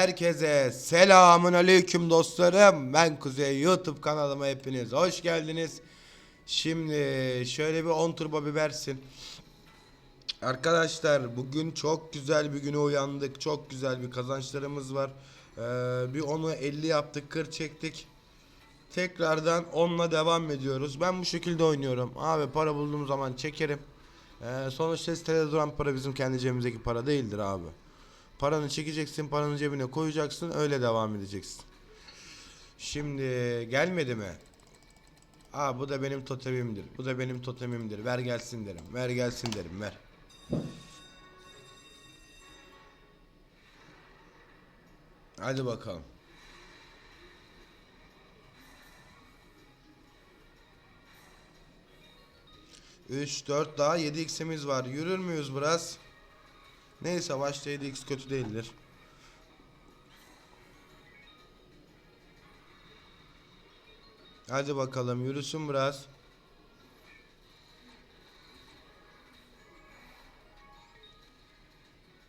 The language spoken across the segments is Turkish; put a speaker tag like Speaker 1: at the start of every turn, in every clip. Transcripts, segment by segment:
Speaker 1: Herkese selamun aleyküm dostlarım. Ben Kuzey YouTube kanalıma hepiniz hoş geldiniz. Şimdi şöyle bir 10 turbo bibersin. Arkadaşlar bugün çok güzel bir güne uyandık. Çok güzel bir kazançlarımız var. Ee, bir onu 50 yaptık 40 çektik. Tekrardan 10'la devam ediyoruz. Ben bu şekilde oynuyorum. Abi para bulduğum zaman çekerim. Ee, sonuçta sitede duran para bizim kendi cebimizdeki para değildir abi. Paranı çekeceksin, paranı cebine koyacaksın, öyle devam edeceksin. Şimdi gelmedi mi? Aa bu da benim totemimdir. Bu da benim totemimdir. Ver gelsin derim. Ver gelsin derim. Ver. Hadi bakalım. Üç, dört daha 7x'imiz var. Yürür müyüz biraz? Neyse başta 7x kötü değildir. Hadi bakalım yürüsün biraz.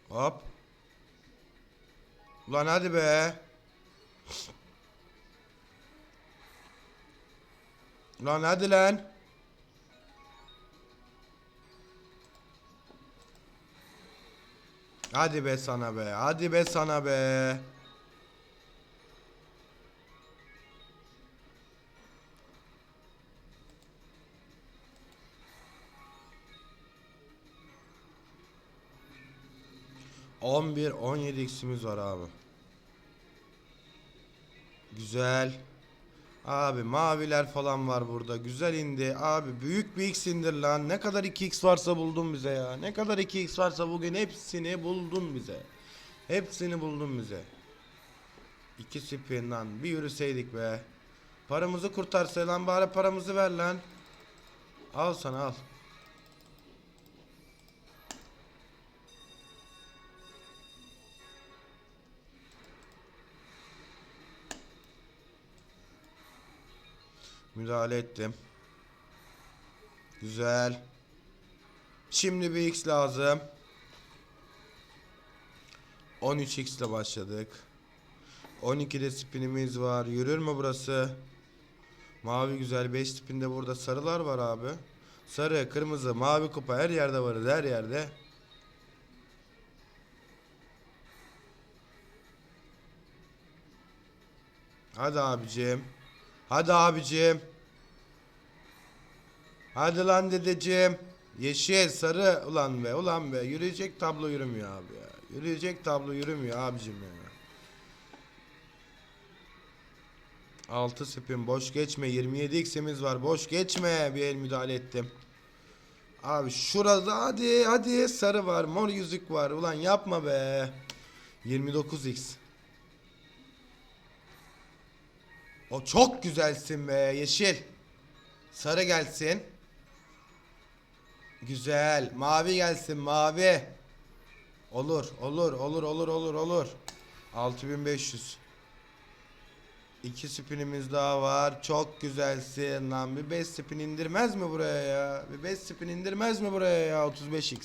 Speaker 1: Hop. Ulan hadi be. Lan hadi lan. Hadi be sana be. Hadi be sana be. On bir, on yedi x'imiz var abi. Güzel. Abi maviler falan var burada. Güzel indi. Abi büyük bir x indir lan. Ne kadar 2x varsa buldun bize ya. Ne kadar 2x varsa bugün hepsini buldun bize. Hepsini buldun bize. İki spin lan. Bir yürüseydik be. Paramızı kurtarsa lan bari paramızı ver lan. Al sana al. Müdahale ettim. Güzel. Şimdi bir x lazım. 13x ile başladık. 12'de spinimiz var. Yürür mü burası? Mavi güzel 5 spinde burada sarılar var abi. Sarı, kırmızı, mavi kupa her yerde varız her yerde. Hadi abicim. Hadi abicim. Hadi lan dedeciğim. Yeşil, sarı. Ulan be, ulan be. Yürüyecek tablo yürümüyor abi ya. Yürüyecek tablo yürümüyor abicim ya. 6 spin boş geçme 27 x'imiz var boş geçme bir el müdahale ettim. Abi şurada hadi hadi sarı var mor yüzük var ulan yapma be. 29 x. O çok güzelsin be yeşil. Sarı gelsin. Güzel. Mavi gelsin mavi. Olur olur olur olur olur olur. 6500. İki spinimiz daha var. Çok güzelsin lan. Bir 5 spin indirmez mi buraya ya? Bir 5 spin indirmez mi buraya ya? 35x.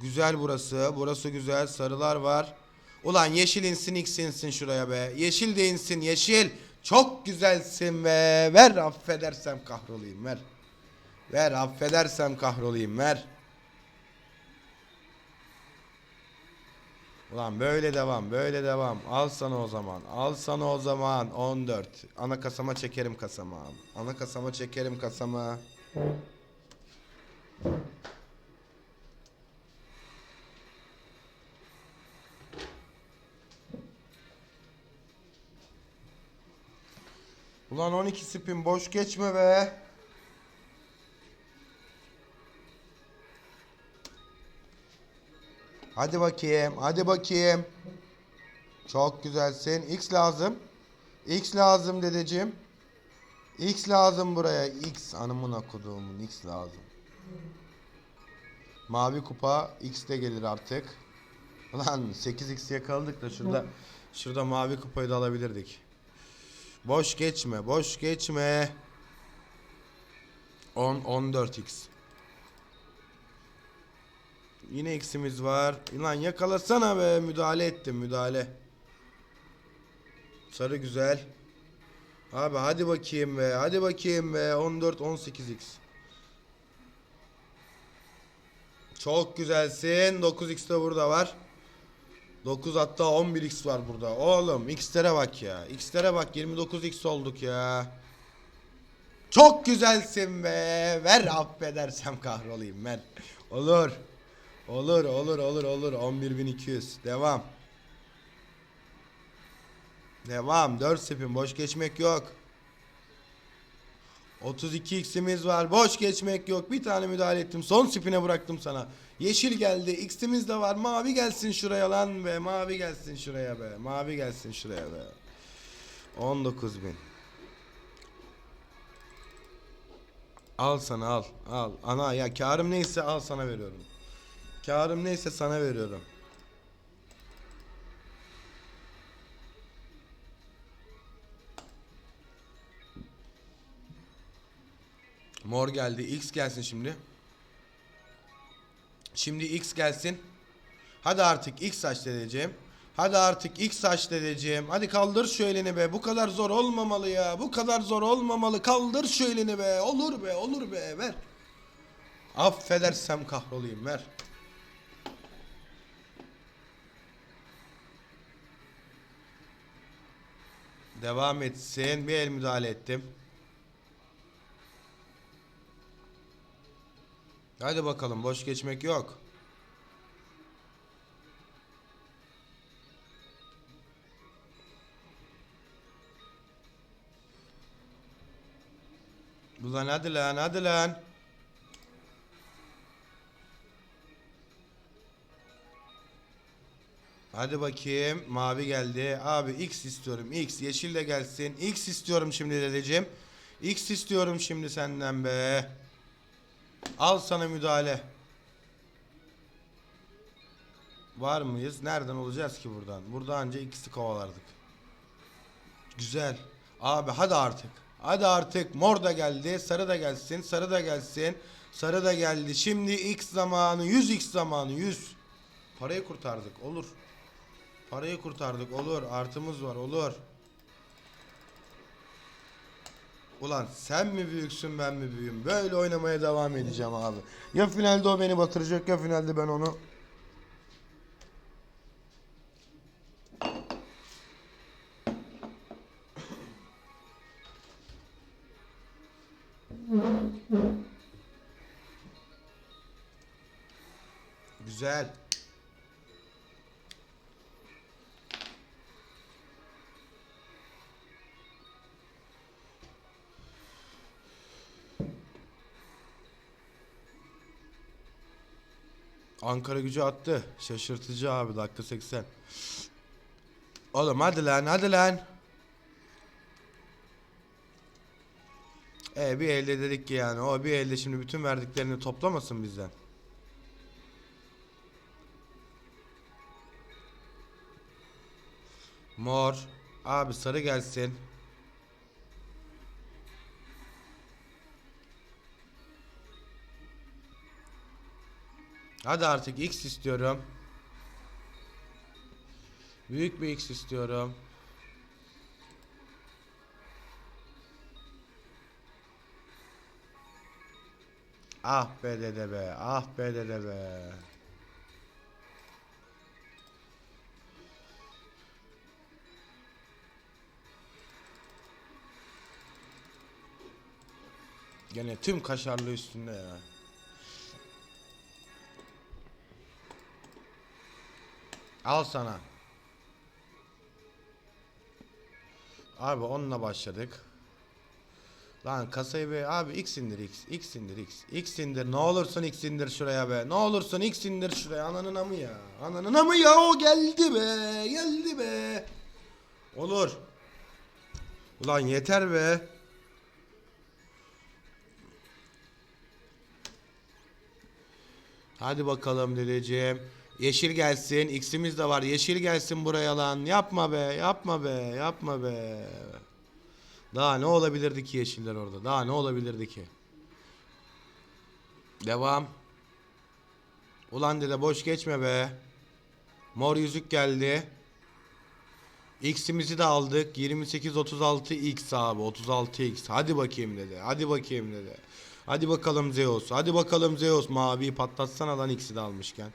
Speaker 1: Güzel burası. Burası güzel. Sarılar var. Ulan yeşil insin x insin şuraya be. Yeşil de insin yeşil. Çok güzelsin be. Ver affedersem kahrolayım ver. Ver affedersem kahrolayım ver. Ulan böyle devam böyle devam. Al sana o zaman. Al sana o zaman. 14. Ana kasama çekerim kasama. Ana kasama çekerim kasama. Ulan 12 spin boş geçme be. Hadi bakayım. Hadi bakayım. Çok güzelsin. X lazım. X lazım dedeciğim. X lazım buraya. X anımına koduğumun X lazım. Mavi kupa X de gelir artık. Ulan 8X yakaladık da şurada şurada mavi kupayı da alabilirdik. Boş geçme, boş geçme. 10 14x. Yine eksimiz var. Lan yakalasana be. Müdahale ettim müdahale. Sarı güzel. Abi hadi bakayım be. Hadi bakayım be. 14 18x. Çok güzelsin. 9x de burada var. 9 hatta 11x var burada. Oğlum x'lere bak ya. X'lere bak 29x olduk ya. Çok güzelsin be. Ver affedersem kahrolayım ver. Olur. Olur olur olur olur. 11200. Devam. Devam. 4 spin. Boş geçmek yok. 32 x'imiz var. Boş geçmek yok. Bir tane müdahale ettim. Son spine bıraktım sana. Yeşil geldi. X'imiz de var. Mavi gelsin şuraya lan be. Mavi gelsin şuraya be. Mavi gelsin şuraya be. 19 bin. Al sana al. Al. Ana ya karım neyse al sana veriyorum. Karım neyse sana veriyorum. Mor geldi. X gelsin şimdi. Şimdi X gelsin. Hadi artık X saç dedeceğim. Hadi artık X saç dedeceğim. Hadi kaldır şu elini be. Bu kadar zor olmamalı ya. Bu kadar zor olmamalı. Kaldır şu elini be. Olur be, olur be. Ver. Affedersem kahrolayım. Ver. Devam etsin. Bir el müdahale ettim. Hadi bakalım boş geçmek yok. Ulan hadi lan hadi lan. Hadi bakayım. Mavi geldi. Abi X istiyorum. X. Yeşil de gelsin. X istiyorum şimdi dedeciğim. X istiyorum şimdi senden be. Al sana müdahale. Var mıyız? Nereden olacağız ki buradan? Burada anca ikisi kovalardık. Güzel. Abi hadi artık. Hadi artık. Mor da geldi. Sarı da gelsin. Sarı da gelsin. Sarı da geldi. Şimdi X zamanı. 100 X zamanı. 100. Parayı kurtardık. Olur. Parayı kurtardık. Olur. Artımız var. Olur. Ulan sen mi büyüksün ben mi büyüğüm? Böyle oynamaya devam edeceğim abi. Ya finalde o beni batıracak ya finalde ben onu. Güzel. Ankara gücü attı. Şaşırtıcı abi dakika 80. Oğlum hadi lan hadi lan. E bir elde dedik ki yani o bir elde şimdi bütün verdiklerini toplamasın bizden. Mor. Abi sarı gelsin. Hadi artık X istiyorum. Büyük bir X istiyorum. Ah be dede be. Ah be dede be. Gene tüm kaşarlı üstünde ya. Al sana. Abi onunla başladık. Lan kasayı be abi x indir x x indir x. X indir ne olursun x indir şuraya be. Ne olursun x indir şuraya. Ananın amı ya. Ananın amı ya. O geldi be geldi be. Olur. Ulan yeter be. Hadi bakalım dedeciğim. Yeşil gelsin. X'imiz de var. Yeşil gelsin buraya lan. Yapma be. Yapma be. Yapma be. Daha ne olabilirdi ki yeşiller orada? Daha ne olabilirdi ki? Devam. Ulan dede boş geçme be. Mor yüzük geldi. X'imizi de aldık. 28 36 X abi. 36 X. Hadi bakayım dedi. Hadi bakayım dedi. Hadi bakalım Zeus. Hadi bakalım Zeus. Maviyi patlatsana lan X'i de almışken.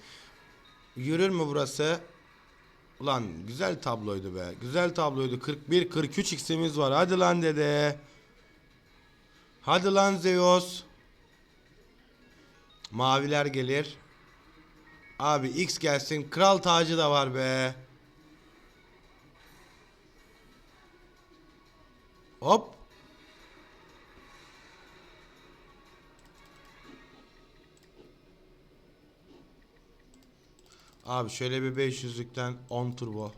Speaker 1: Yürür mü burası? Ulan güzel tabloydu be. Güzel tabloydu. 41 43 X'imiz var. Hadi lan dede. Hadi lan Zeus. Maviler gelir. Abi X gelsin. Kral tacı da var be. Hop. Abi şöyle bir 500'lükten 10 turbo.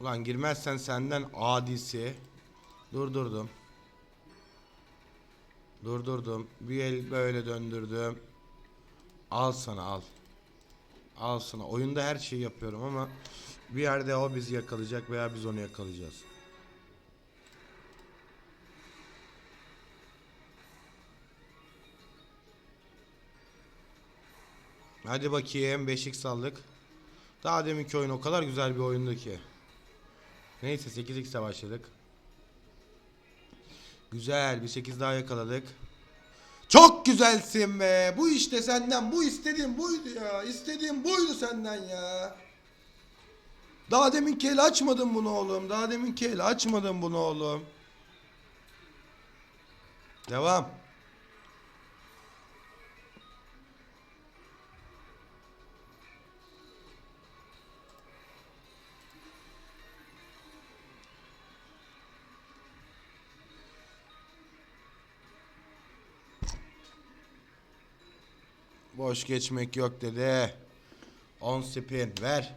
Speaker 1: Ulan girmezsen senden adisi. Durdurdum. Durdurdum. Bir el böyle döndürdüm. Al sana al. Al sana. Oyunda her şeyi yapıyorum ama bir yerde o bizi yakalayacak veya biz onu yakalayacağız. Hadi bakayım 5x aldık. Daha deminki oyun o kadar güzel bir oyundu ki. Neyse 8x'e başladık. Güzel bir 8 daha yakaladık. Çok güzelsin be. Bu işte senden. Bu istediğim buydu ya. İstediğim buydu senden ya. Daha demin el açmadın bunu oğlum. Daha demin el açmadın bunu oğlum. Devam. Boş geçmek yok dedi. 10 spin ver.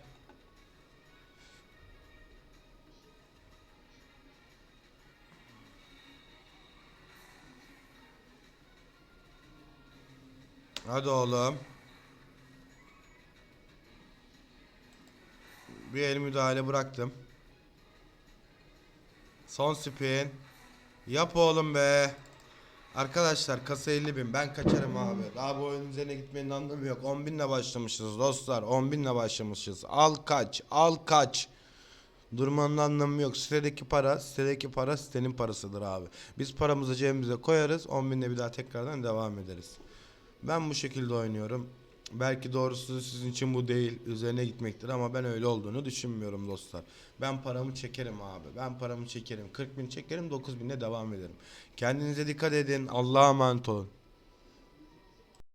Speaker 1: Hadi oğlum. Bir el müdahale bıraktım. Son spin. Yap oğlum be. Arkadaşlar kasa 50 bin ben kaçarım abi. Daha bu oyunun üzerine gitmenin anlamı yok. 10 binle başlamışız dostlar. 10 binle başlamışız. Al kaç al kaç. Durmanın anlamı yok. Sitedeki para, sitedeki para sitenin parasıdır abi. Biz paramızı cebimize koyarız. 10 binle bir daha tekrardan devam ederiz. Ben bu şekilde oynuyorum. Belki doğrusu sizin için bu değil. Üzerine gitmektir ama ben öyle olduğunu düşünmüyorum dostlar. Ben paramı çekerim abi. Ben paramı çekerim. 40 bin çekerim 9 binle devam ederim. Kendinize dikkat edin. Allah'a emanet olun.